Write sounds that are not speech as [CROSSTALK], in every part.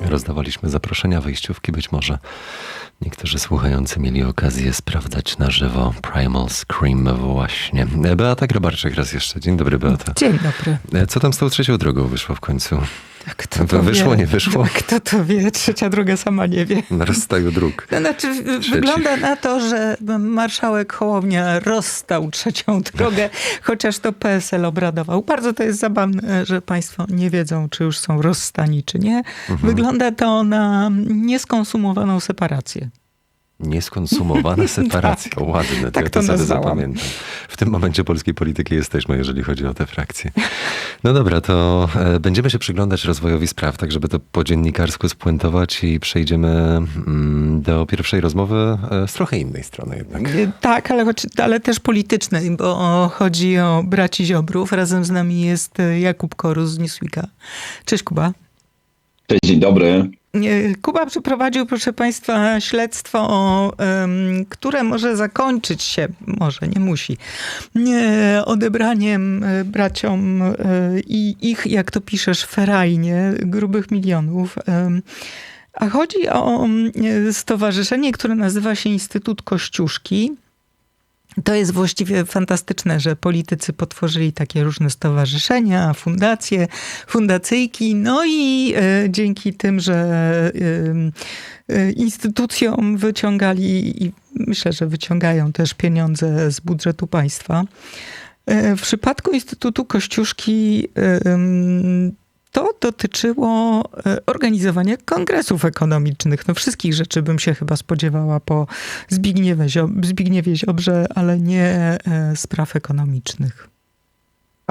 Rozdawaliśmy zaproszenia, wejściówki. Być może niektórzy słuchający mieli okazję sprawdzać na żywo Primal Scream właśnie. Beata Grabarczyk raz jeszcze. Dzień dobry, Beata. Dzień dobry. Co tam z tą trzecią drogą wyszło w końcu? Kto to wyszło, wie? nie wyszło? [LAUGHS] Kto to wie? Trzecia droga sama nie wie. [LAUGHS] Na rozstaju dróg. To znaczy, wygląda na to, że marszałek Hołownia rozstał trzecią drogę, chociaż to PSL obradował. Bardzo to jest zabawne, że państwo nie wiedzą, czy już są rozstani, czy nie. Mhm. Wygląda to na nieskonsumowaną separację. Nieskonsumowana [LAUGHS] separacja. Tak. Ładne, to Tak ja to to sobie zapamiętam. W tym momencie polskiej polityki jesteśmy, jeżeli chodzi o te frakcje. No dobra, to e, będziemy się przyglądać rozwojowi spraw, tak żeby to po dziennikarsku spuentować i przejdziemy mm, do pierwszej rozmowy e, z trochę innej strony jednak. Tak, ale, choć- ale też politycznej, bo chodzi o braci Ziobrów. Razem z nami jest Jakub Korus z Newsweeka. Cześć Kuba. Cześć, dzień dobry. Nie, Kuba przeprowadził, proszę Państwa, śledztwo, które może zakończyć się, może nie musi, nie, odebraniem e, braciom e, i ich, jak to piszesz, ferajnie, grubych milionów. A chodzi o e, stowarzyszenie, które nazywa się Instytut Kościuszki. To jest właściwie fantastyczne, że politycy potworzyli takie różne stowarzyszenia, fundacje, fundacyjki, no i e, dzięki tym, że e, e, instytucjom wyciągali i myślę, że wyciągają też pieniądze z budżetu państwa. W przypadku Instytutu Kościuszki to dotyczyło e, organizowania kongresów ekonomicznych. No wszystkich rzeczy bym się chyba spodziewała po Zbigniewie, Zbigniewie Ziobrze, ale nie e, spraw ekonomicznych.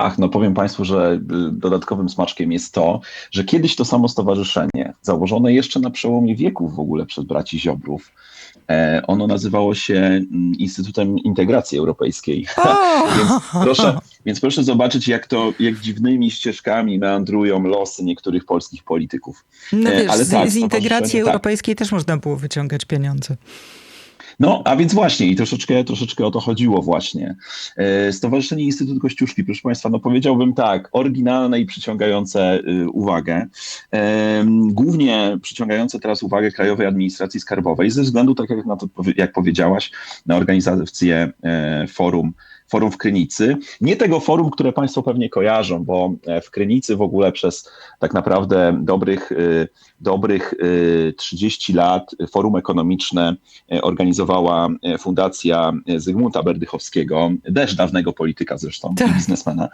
Ach, no powiem Państwu, że y, dodatkowym smaczkiem jest to, że kiedyś to samo stowarzyszenie, założone jeszcze na przełomie wieków w ogóle przez braci Ziobrów, e, ono nazywało się mm, Instytutem Integracji Europejskiej. [LAUGHS] Więc proszę, więc proszę zobaczyć, jak to, jak dziwnymi ścieżkami meandrują losy niektórych polskich polityków. No E, wiesz, ale z, tak, z integracji stowarzyszenie, tak. europejskiej też można było wyciągać pieniądze. No, a więc właśnie, i troszeczkę, troszeczkę o to chodziło właśnie. E, Stowarzyszenie Instytut Kościuszki, proszę Państwa, no powiedziałbym tak, oryginalne i przyciągające y, uwagę. Em, Głównie przyciągające teraz uwagę Krajowej Administracji Skarbowej ze względu, tak jak, na to, jak powiedziałaś, na organizację e, forum Forum w Krynicy. Nie tego forum, które Państwo pewnie kojarzą, bo e, w Krynicy w ogóle przez tak naprawdę dobrych, y, dobrych y, 30 lat forum ekonomiczne e, organizowała e, Fundacja e, Zygmunta Berdychowskiego, też dawnego polityka zresztą, Tak. biznesmena.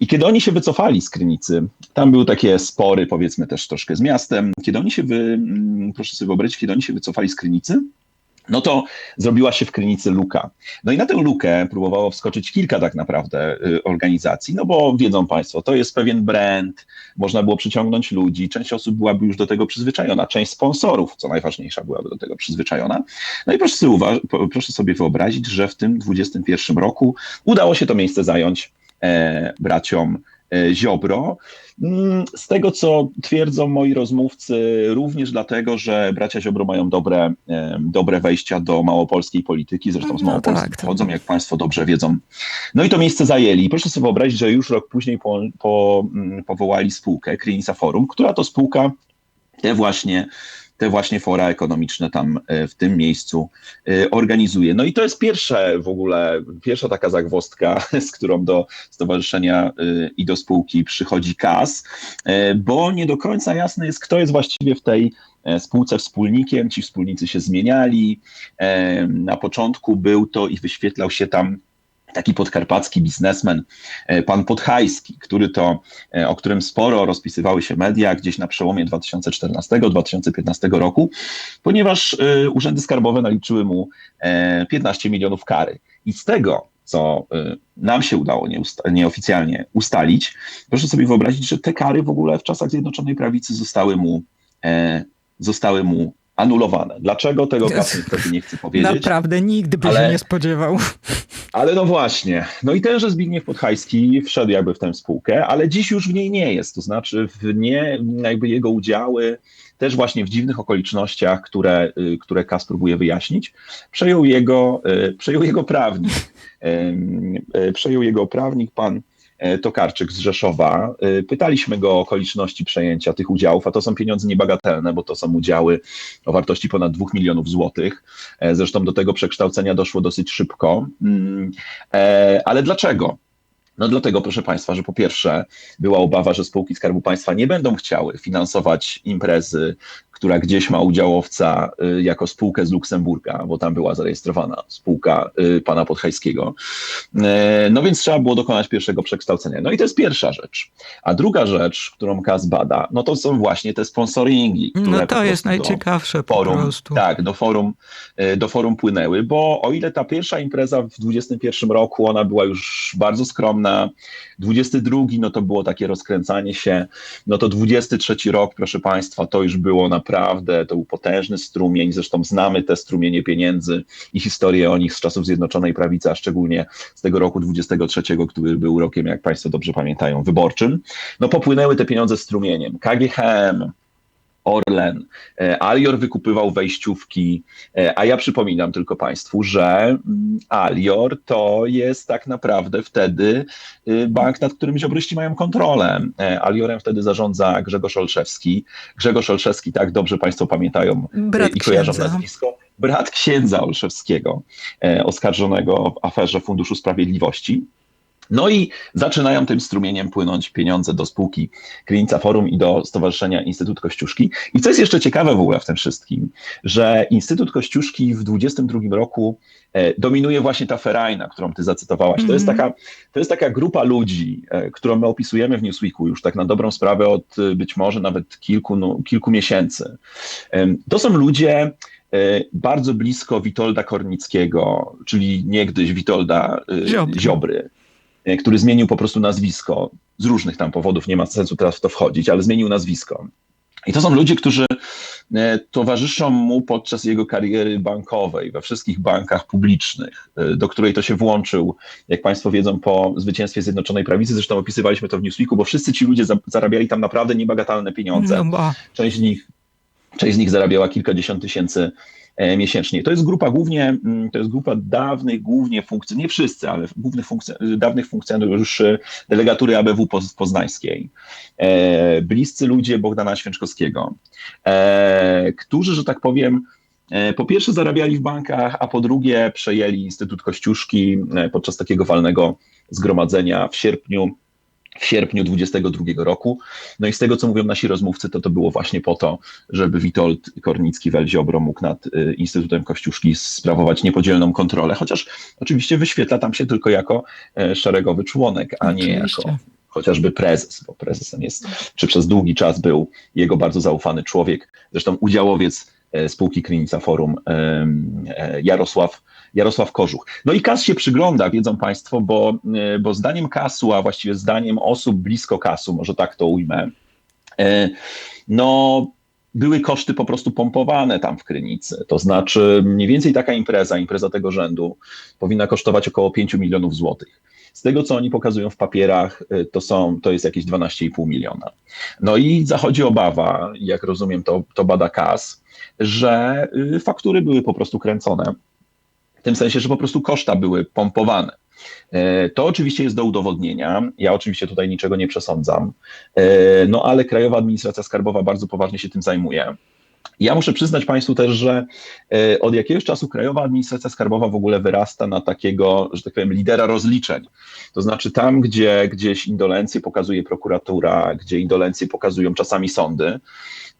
I kiedy oni się wycofali z Krynicy, tam były takie spory, powiedzmy też troszkę z miastem, kiedy oni się, wy, mm, proszę sobie wyobrazić, kiedy oni się wycofali z Krynicy, no to zrobiła się w Krynicy luka. No i na tę lukę próbowało wskoczyć kilka tak naprawdę y, organizacji, no bo wiedzą Państwo, to jest pewien brand, można było przyciągnąć ludzi, część osób byłaby już do tego przyzwyczajona, część sponsorów, co najważniejsza, byłaby do tego przyzwyczajona. No i proszę sobie, proszę sobie wyobrazić, że w tym 21 roku udało się to miejsce zająć e, braciom Ziobro. Mm, Z tego, co twierdzą moi rozmówcy, również dlatego, że bracia Ziobro mają dobre, e, dobre wejścia do małopolskiej polityki, zresztą z No Małopolski tak, tak. pochodzą, jak Państwo dobrze wiedzą. No i to miejsce zajęli. Proszę sobie wyobrazić, że już rok później po, po, mm, powołali spółkę Krynica Forum, która to spółka te właśnie te właśnie fora ekonomiczne tam e, w tym miejscu e, organizuje. No i to jest pierwsze w ogóle, pierwsza taka zagwozdka, [LAUGHS] z którą do stowarzyszenia e, i do spółki przychodzi KAS, bo nie do końca jasne jest, kto jest właściwie w tej spółce wspólnikiem. Ci wspólnicy się zmieniali. Na początku był to i wyświetlał się tam taki podkarpacki biznesmen, e, pan Podhajski, który to, e, o którym sporo rozpisywały się media gdzieś na przełomie 2014-2015 roku, ponieważ e, urzędy skarbowe naliczyły mu e, 15 milionów kary. I z tego, co nam się udało nieoficjalnie ustalić, proszę sobie wyobrazić, że te kary w ogóle w czasach Zjednoczonej Prawicy zostały mu, zostały mu anulowane. Dlaczego? Tego [LAUGHS] niestety nie chcę powiedzieć. Naprawdę, nigdy by Ale- się nie spodziewał. [LAUGHS] Ale no właśnie, no i tenże Zbigniew Podhajski wszedł jakby w tę spółkę, ale dziś już w niej nie jest, to znaczy w nie, jakby jego udziały też właśnie w dziwnych okolicznościach, które, y, które KAS próbuje wyjaśnić, przejął jego, y, przejął jego prawnik. [LAUGHS] Y, Przejął jego prawnik, pan Tokarczyk z Rzeszowa. Pytaliśmy go o okoliczności przejęcia tych udziałów, a to są pieniądze niebagatelne, bo to są udziały o wartości ponad 2 milionów złotych. Zresztą do tego przekształcenia doszło dosyć szybko. Mm, ale dlaczego? No dlatego, proszę Państwa, że po pierwsze była obawa, że spółki Skarbu Państwa nie będą chciały finansować imprezy która gdzieś ma udziałowca y, jako spółkę z Luksemburga, bo tam była zarejestrowana spółka y, pana Podhajskiego. E, no więc trzeba było dokonać pierwszego przekształcenia. No i to jest pierwsza rzecz. A druga rzecz, którą KAS bada, no to są właśnie te sponsoringi. No to jest najciekawsze forum, po prostu. Tak, do forum, do forum płynęły, bo o ile ta pierwsza impreza w 2021 roku, ona była już bardzo skromna, 22 no to było takie rozkręcanie się, no to 23 rok, proszę Państwa, to już było na naprawdę, to był potężny strumień, zresztą znamy te strumienie pieniędzy i historię o nich z czasów Zjednoczonej Prawicy, a szczególnie z tego roku 23, który był rokiem, jak Państwo dobrze pamiętają, wyborczym. No popłynęły te pieniądze strumieniem. KGHM, Orlen. E, Alior wykupywał wejściówki, e, a ja przypominam tylko Państwu, że mm, Alior to jest tak naprawdę wtedy y, bank, nad którym ziobryści mają kontrolę. E, Aliorem wtedy zarządza Grzegorz Olszewski. Grzegorz Olszewski, tak dobrze Państwo pamiętają Brat i kojarzą księdza. nazwisko. Brat księdza Olszewskiego, oskarżonego w aferze Funduszu Sprawiedliwości. No i zaczynają tym strumieniem płynąć pieniądze do spółki Krynica Forum i do Stowarzyszenia Instytut Kościuszki. I co jest jeszcze ciekawe w ogóle w tym wszystkim, że Instytut Kościuszki w 2022 roku e, dominuje właśnie ta ferajna, którą ty zacytowałaś. To, jest Mhm. taka, to jest taka grupa ludzi, e, którą my opisujemy w Newsweeku już tak na dobrą sprawę od e, być może nawet kilku, no, kilku miesięcy. To są ludzie bardzo blisko Witolda Kornickiego, czyli niegdyś Witolda Ziobry. Ziobry który zmienił po prostu nazwisko. Z różnych tam powodów, nie ma sensu teraz w to wchodzić, ale zmienił nazwisko. I to są ludzie, którzy e, towarzyszą mu podczas jego kariery bankowej we wszystkich bankach publicznych, e, do której to się włączył, jak Państwo wiedzą, po zwycięstwie Zjednoczonej Prawicy. Zresztą opisywaliśmy to w Newsweeku, bo wszyscy ci ludzie za- zarabiali tam naprawdę niebagatelne pieniądze. No Część z nich, część z nich zarabiała kilkadziesiąt tysięcy e, miesięcznie. To jest grupa głównie, mm, to jest grupa dawnych głównie funkcji, nie wszyscy, ale głównych funkcj- dawnych funkcjonariuszy delegatury ABW poz- poznańskiej. E, bliscy ludzie Bogdana Święczkowskiego, e, którzy, że tak powiem, e, po pierwsze zarabiali w bankach, a po drugie przejęli Instytut Kościuszki e, podczas takiego walnego zgromadzenia w sierpniu w sierpniu 22 roku. No i z tego, co mówią nasi rozmówcy, to to było właśnie po to, żeby Witold Kornicki-Wel-Ziobro mógł nad y, Instytutem Kościuszki sprawować niepodzielną kontrolę, chociaż oczywiście wyświetla tam się tylko jako e, szeregowy członek, a nie Oczywiście. jako chociażby prezes, bo prezesem jest, czy przez długi czas był jego bardzo zaufany człowiek, zresztą udziałowiec e, spółki Krynica Forum e, Jarosław Jarosław Kożuch. No i KAS się przygląda, wiedzą Państwo, bo, e, bo zdaniem KAS-u, a właściwie zdaniem osób blisko KAS-u, może tak to ujmę, e, no były koszty po prostu pompowane tam w Krynicy. To znaczy mniej więcej taka impreza, impreza tego rzędu powinna kosztować około 5 milionów złotych. Z tego, co oni pokazują w papierach, y, to, są, to jest jakieś 12,5 miliona. No i zachodzi obawa, jak rozumiem, to, to bada KAS, że y, faktury były po prostu kręcone. W tym sensie, że po prostu koszta były pompowane. E, To oczywiście jest do udowodnienia. Ja oczywiście tutaj niczego nie przesądzam, E, no ale Krajowa Administracja Skarbowa bardzo poważnie się tym zajmuje. Ja muszę przyznać Państwu też, że e, od jakiegoś czasu Krajowa Administracja Skarbowa w ogóle wyrasta na takiego, że tak powiem, lidera rozliczeń. To znaczy tam, gdzie gdzieś indolencję pokazuje prokuratura, gdzie indolencję pokazują czasami sądy,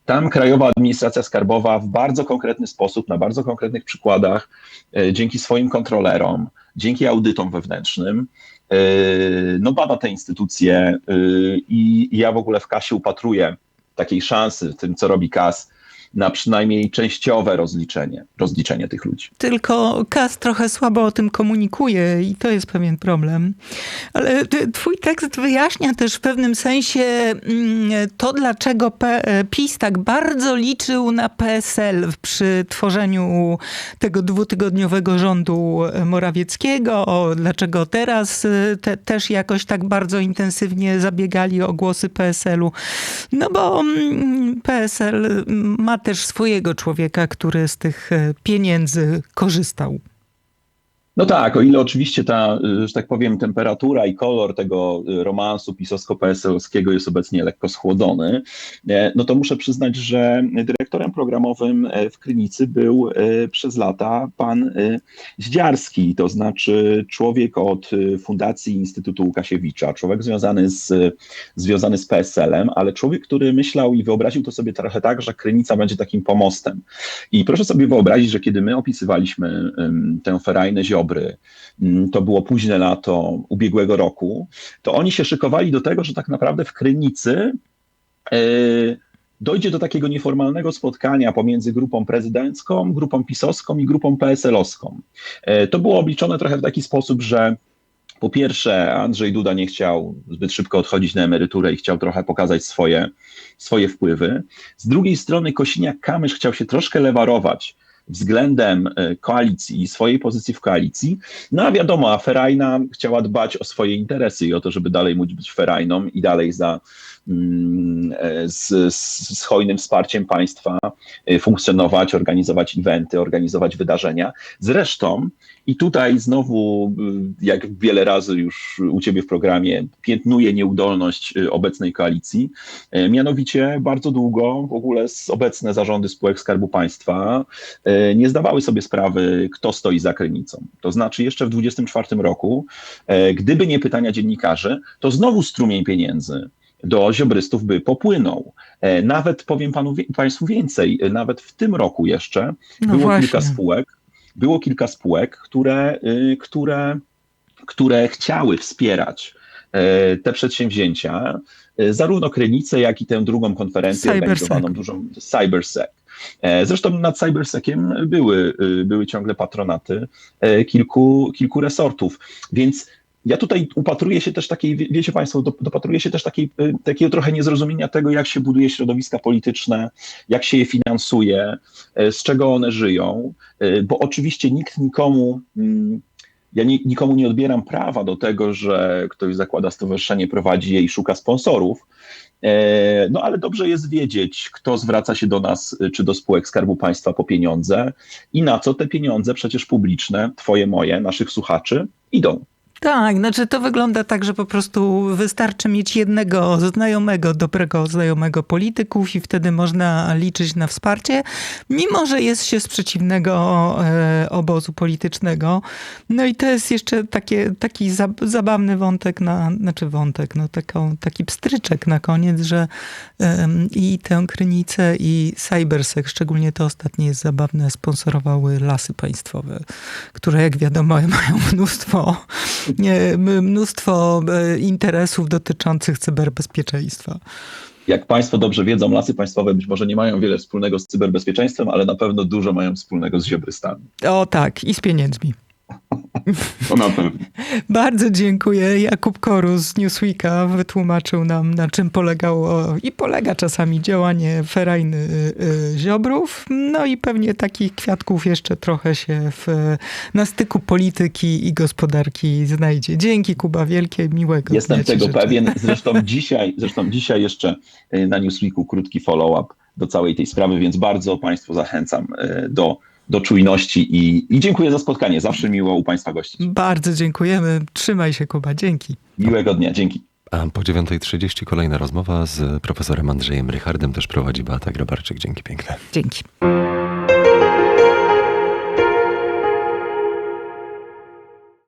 tam Krajowa Administracja Skarbowa w bardzo konkretny sposób, na bardzo konkretnych przykładach, e, dzięki swoim kontrolerom, dzięki audytom wewnętrznym, e, no bada te instytucje e, i ja w ogóle w KASie upatruję takiej szansy w tym, co robi KAS, na przynajmniej częściowe rozliczenie, rozliczenie tych ludzi. Tylko KAS trochę słabo o tym komunikuje i to jest pewien problem. Ale twój tekst wyjaśnia też w pewnym sensie mm, to, dlaczego P- PiS tak bardzo liczył na PSL przy tworzeniu tego dwutygodniowego rządu Morawieckiego, o, dlaczego teraz y, te, też jakoś tak bardzo intensywnie zabiegali o głosy PSL-u. No bo mm, PSL ma też swojego człowieka, który z tych e, pieniędzy korzystał. No tak, o ile oczywiście ta, że tak powiem, temperatura i kolor tego romansu pisowsko-PSL-owskiego jest obecnie lekko schłodzony, no to muszę przyznać, że dyrektorem programowym w Krynicy był przez lata pan Zdziarski, to znaczy człowiek od Fundacji Instytutu Łukasiewicza, człowiek związany z, związany z PSL-em, ale człowiek, który myślał i wyobraził to sobie trochę tak, że Krynica będzie takim pomostem. I proszę sobie wyobrazić, że kiedy my opisywaliśmy tę ferajnę Ziobry, to było późne lato ubiegłego roku, to oni się szykowali do tego, że tak naprawdę w Krynicy e, dojdzie do takiego nieformalnego spotkania pomiędzy grupą prezydencką, grupą pisowską i grupą PSL-owską. E, to było obliczone trochę w taki sposób, że po pierwsze, Andrzej Duda nie chciał zbyt szybko odchodzić na emeryturę i chciał trochę pokazać swoje, swoje wpływy. Z drugiej strony, Kosiniak-Kamysz chciał się troszkę lewarować względem e, koalicji i swojej pozycji w koalicji. No a wiadomo, a Ferajna chciała dbać o swoje interesy i o to, żeby dalej móc być Ferajną i dalej za z, z hojnym wsparciem państwa e, funkcjonować, organizować eventy, organizować wydarzenia. Zresztą, i tutaj znowu, e, jak wiele razy już u Ciebie w programie, piętnuje nieudolność obecnej koalicji. Mianowicie bardzo długo w ogóle obecne zarządy spółek Skarbu Państwa nie zdawały sobie sprawy, kto stoi za krynicą. To znaczy, jeszcze w 2024 roku, gdyby nie pytania dziennikarzy, to znowu strumień pieniędzy do ziobrystów by popłynął. E, nawet powiem panu, Państwu więcej, e, nawet w tym roku jeszcze no było właśnie. kilka spółek, było kilka spółek, które, y, które, które chciały wspierać e, te przedsięwzięcia, zarówno Krynicę, jak i tę drugą konferencję Cybersec. organizowaną dużą CyberSec. Zresztą nad CyberSeciem były, y, były ciągle patronaty kilku, kilku resortów, więc ja tutaj upatruję się też takiej, wiecie Państwo, dopatruję się też takiej, y, takiego trochę niezrozumienia tego, jak się buduje środowiska polityczne, jak się je finansuje, y, z czego one żyją, y, bo oczywiście nikt nikomu, mm, ja nikomu nie odbieram prawa do tego, że ktoś zakłada stowarzyszenie, prowadzi je i szuka sponsorów, no ale dobrze jest wiedzieć, kto zwraca się do nas, czy do spółek Skarbu Państwa po pieniądze i na co te pieniądze przecież publiczne, twoje, moje, naszych słuchaczy, idą. Tak, znaczy to wygląda tak, że po prostu wystarczy mieć jednego znajomego, dobrego znajomego polityków i wtedy można liczyć na wsparcie, mimo że jest się z przeciwnego e, obozu politycznego. No i to jest jeszcze takie, taki zabawny wątek, na, znaczy wątek, no taką, taki pstryczek na koniec, że i tę Krynicę i Cybersec, szczególnie to ostatnie jest zabawne, sponsorowały lasy państwowe, które jak wiadomo [LAUGHS] mają mnóstwo mnóstwo e, interesów dotyczących cyberbezpieczeństwa. Jak Państwo dobrze wiedzą, lasy państwowe być może nie mają wiele wspólnego z cyberbezpieczeństwem, ale na pewno dużo mają wspólnego z ziobrystami. O tak, i z pieniędzmi. To na pewno. [LAUGHS] Bardzo dziękuję. Jakub Korus z Newsweeka wytłumaczył nam, na czym polegało i polega czasami działanie ferajny y, y, Ziobrów. No i pewnie takich kwiatków jeszcze trochę się w, na styku polityki i gospodarki znajdzie. Dzięki Kuba, wielkie, miłego Jestem tego życzę. pewien. [LAUGHS] Zresztą dzisiaj, zresztą dzisiaj jeszcze y, na Newsweeku krótki follow-up do całej tej sprawy, więc bardzo Państwu zachęcam do do czujności i, i dziękuję za spotkanie. Zawsze miło u Państwa gościć. Bardzo dziękujemy. Trzymaj się, Kuba. Dzięki. Miłego dnia. Dzięki. A po 9.30 kolejna rozmowa z profesorem Andrzejem Rychardem też prowadzi Beata Grabarczyk. Dzięki piękne. Dzięki.